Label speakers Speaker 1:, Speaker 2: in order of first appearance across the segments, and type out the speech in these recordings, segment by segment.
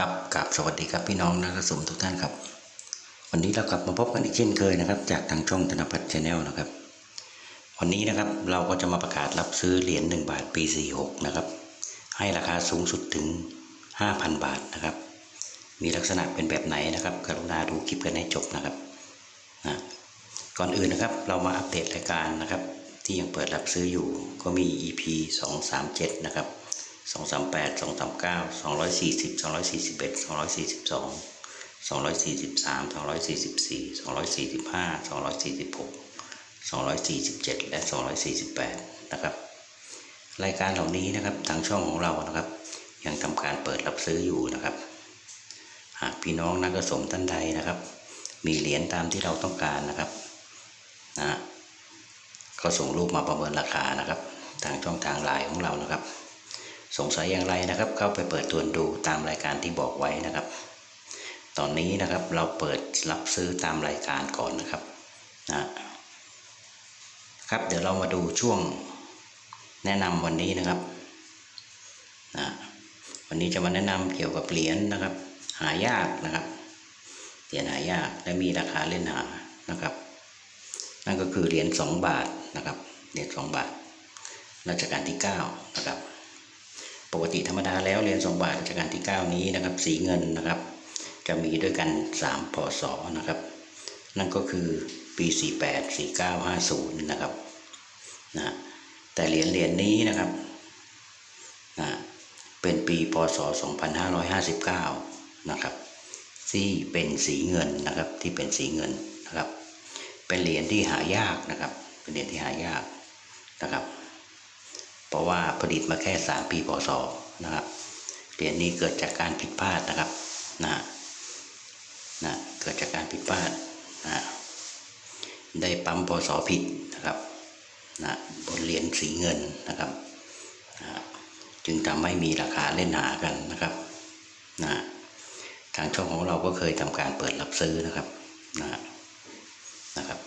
Speaker 1: ครับกับสวัสดีครับพี่น้องนักสะสมทุกท่านครับ วันนี้เรากลับมาพบกันอีกเช่นเคยนะครับ จากทางช่องธนพัฒน์ชาแนลนะครับ วันนี้นะครับเราก็จะมาประกาศรับซื้อเหรียญ1บาทปี 46 นะครับ ให้ราคาสูงสุดถึง 5,000 บาทนะครับ มีลักษณะเป็นแบบไหนนะครับ กรุณาดูคลิปกันให้จบนะครับนะก่อนอื่นนะครับเรามาอัปเดตรายการนะครับ ที่ยังเปิดรับซื้ออยู่ก็มี EP 237 นะครับ 238 239 240 241 242 243 244 245 246 247 และ 248 นะครับ รายการเหล่านี้นะครับทางช่องของเรานะครับ ยังทำการเปิดรับซื้ออยู่นะครับ หากพี่น้องนักสมท่านใดนะครับ มีเหรียญตามที่เราต้องการนะครับนะก็ส่งรูปมาประเมินราคานะครับ ทางช่องทางไลน์ของเรานะครับ สงสัยอย่างไรนะครับ เข้าไปเปิดตัวดูตามรายการที่บอกไว้นะครับ ตอนนี้นะครับเราเปิดรับซื้อตามรายการก่อนนะครับนะครับเดี๋ยวเรามาดูช่วงแนะนำวันนี้นะครับนะวันนี้จะมาแนะนำเกี่ยวกับเหรียญนะครับ หายากนะครับเหรียญหายากและมีราคาเล่นหานะครับ นั่นก็คือเหรียญสองบาทนะครับเหรียญสองบาทรัชกาลที่เก้านะครับ ปกติธรรมดาแล้วเหรียญสองบาทรัชกาลที่ 9 นี้นะครับ สีเงินนะครับ จะมีด้วยกัน 3 พศนะครับ นั่นก็คือปี 48 49 50 นะครับนะแต่เหรียญเหรียญนี้นะครับนะเป็นปีพศ 2559 นะครับ ที่เป็นสีเงินนะครับที่เป็นสีเงินนะครับ เป็นเหรียญที่หายากนะครับ เป็นเหรียญที่หายากนะครับ เพราะว่าผลิตมาแค่ 3 ปีพศนะครับเหรียญนี้เกิดจากการผิดพลาดนะครับนะนะเกิดจากการผิดพลาดนะได้ปั๊มพศผิดนะครับนะบนเหรียญสีเงินนะครับนะจึงทำให้มีราคาเล่นหากันนะครับนะทางช่องของเราก็เคยทำการเปิดรับซื้อนะครับนะนะครับ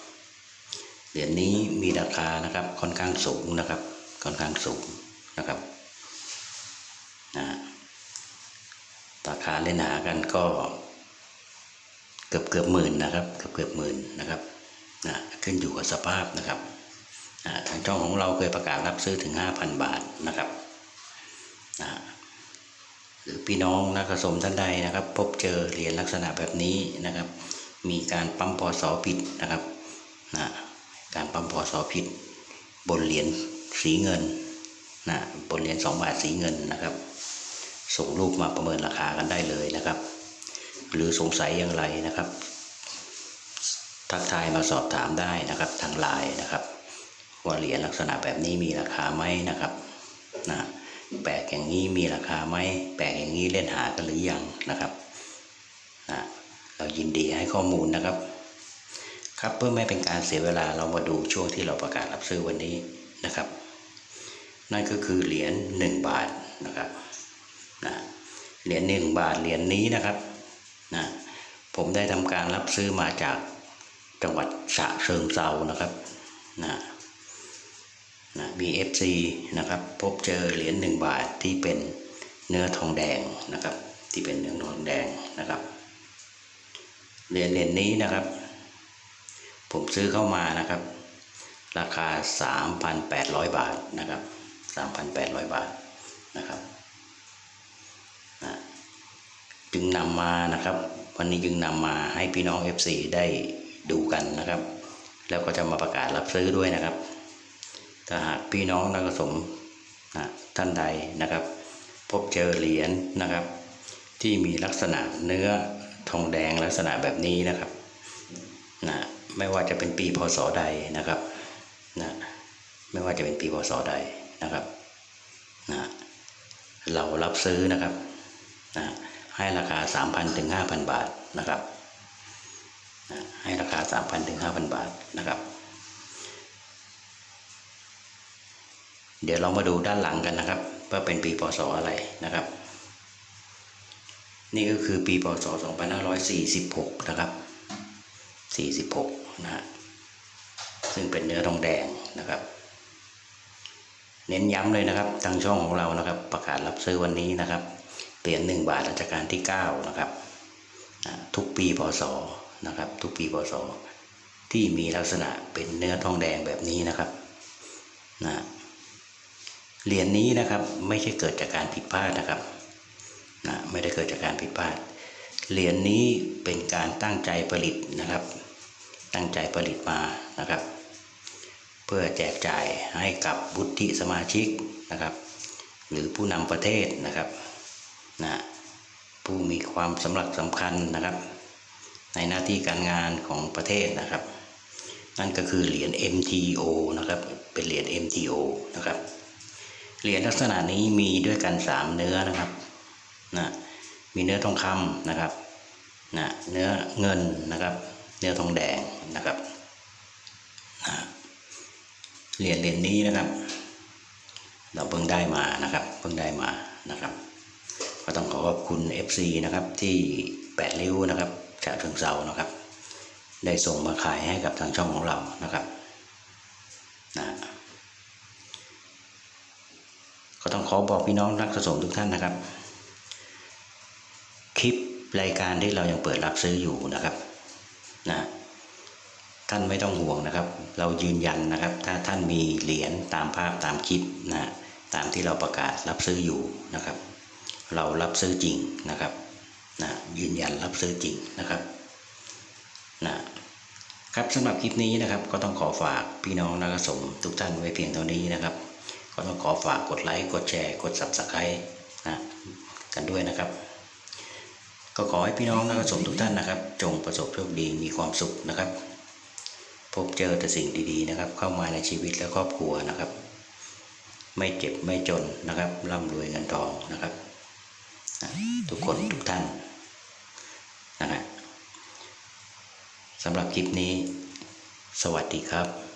Speaker 1: เหรียญนี้มีราคานะครับค่อนข้างสูงนะครับ ค่อนข้างสูงนะครับนะราคาเล่นหากันก็เกือบเกือบหมื่นนะครับ เกือบเกือบหมื่นนะครับนะขึ้นอยู่กับสภาพนะครับนะทางช่องของเราเคยประกาศรับซื้อถึง 5,000 บาทนะครับนะหรือพี่น้องนักสะสมท่านใดนะครับ พบเจอเหรียญลักษณะแบบนี้นะครับ มีการปั๊มพอสอผิดนะครับนะการปั๊มพอสอผิดบนเหรียญ สีเงินนะบนเหรียญสองบาทสีเงินนะครับ ส่งรูปมาประเมินราคากันได้เลยนะครับ หรือสงสัยอย่างไรนะครับ ทักทายมาสอบถามได้นะครับทางไลน์นะครับ ว่าเหรียญลักษณะแบบนี้มีราคาไหมนะครับนะแปลกอย่างนี้มีราคาไหมแปลกอย่างนี้เล่นหากันหรือยังนะครับนะเรายินดีให้ข้อมูลนะครับ ครับเพื่อไม่เป็นการเสียเวลาเรามาดูช่วงที่เราประกาศรับซื้อวันนี้นะครับ นั่นก็คือเหรียญหนึ่งบาทนะครับนะเหรียญหนึ่งบาทเหรียญนี้นะครับนะผมได้ทำการรับซื้อมาจากจังหวัดฉะเชิงเซานะครับนะนะมี FC นะครับ พบเจอเหรียญหนึ่งบาทที่เป็นเนื้อทองแดงนะครับ ที่เป็นเนื้อทองแดงนะครับเหรียญเหรียญนี้นะครับ ผมซื้อเข้ามานะครับ ราคา 3,800 บาทนะครับ 3,800 บาทนะครับนะจึงนำมานะครับ วันนี้จึงนำมาให้พี่น้อง FC ได้ดูกันนะครับ แล้วก็จะมาประกาศรับซื้อด้วยนะครับถ้าหากพี่น้องนักสมนะท่านใดนะครับ พบเจอเหรียญนะครับ ที่มีลักษณะเนื้อทองแดงลักษณะแบบนี้นะครับนะไม่ว่าจะเป็นปีพศใดนะครับนะไม่ว่าจะเป็นปีพศใดนะครับ เรารับซื้อนะครับนะให้ราคา 3,000ถึง5,000 บาทนะครับนะให้ราคา 3,000ถึง5,000 บาทนะครับ เดี๋ยวเรามาดูด้านหลังกันนะครับ ว่าเป็นปีพศอะไรนะครับ นี่ก็คือปีพศ 2546 นะครับ 46 นะฮะซึ่งเป็นเนื้อทองแดงนะครับ เน้นย้ำเลยนะครับทางช่องของเรานะครับ ประกาศรับซื้อวันนี้นะครับเหรียญหนึ่งบาทรัชกาลที่เก้านะครับ ทุกปีพศนะครับ ทุกปีพศที่มีลักษณะเป็นเนื้อทองแดงแบบนี้นะครับนะเหรียญนี้นะครับไม่ใช่เกิดจากการผิดพลาดนะครับนะไม่ได้เกิดจากการผิดพลาดเหรียญนี้เป็นการตั้งใจผลิตนะครับ ตั้งใจผลิตมานะครับ เพื่อแจกจ่ายให้กับบุตรสมาชิกนะครับ หรือผู้นำประเทศนะครับนะผู้มีความสำคัญสำคัญนะครับ ในหน้าที่การงานของประเทศนะครับ นั่นก็คือเหรียญ MTO นะครับ เป็นเหรียญ MTO นะครับเหรียญลักษณะนี้มีด้วยกัน 3 เนื้อนะครับนะมีเนื้อทองคำนะครับนะเนื้อเงินนะครับ เนื้อทองแดงนะครับนะ เหรียญเหรียญนี้นะครับ เราเพิ่งได้มานะครับ เพิ่งได้มานะครับ ก็ต้องขอขอบคุณ FC นะครับที่แปดริ้วนะครับจากเชิงเซานะครับ ได้ส่งมาขายให้กับทางช่องของเรานะครับนะก็ต้องขอบอกพี่น้องนักสะสมทุกท่านนะครับ คลิปรายการที่เรายังเปิดรับซื้ออยู่นะครับนะ ท่านไม่ต้องห่วงนะครับ เรายืนยันนะครับ ถ้าท่านมีเหรียญตามภาพตามคลิปนะตามที่เราประกาศรับซื้ออยู่นะครับ เรารับซื้อจริงนะครับนะยืนยันรับซื้อจริงนะครับนะครับสำหรับคลิปนี้นะครับ ก็ต้องขอฝากพี่น้องนักสะสมทุกท่านไว้เพียงเท่านี้นะครับ ก็ต้องขอฝากกดไลค์กดแชร์กด subscribe นะกันด้วยนะครับก็ขอให้พี่น้องนักสะสมทุกท่านนะครับ จงประสบโชคดีมีความสุขนะครับ พบเจอแต่สิ่งดีๆนะครับ เข้ามาในชีวิตและครอบครัวนะครับ ไม่เจ็บไม่จนนะครับร่ำรวยเงินทองนะครับ ทุกคนทุกท่านนะครับสำหรับคลิปนี้ สวัสดีครับ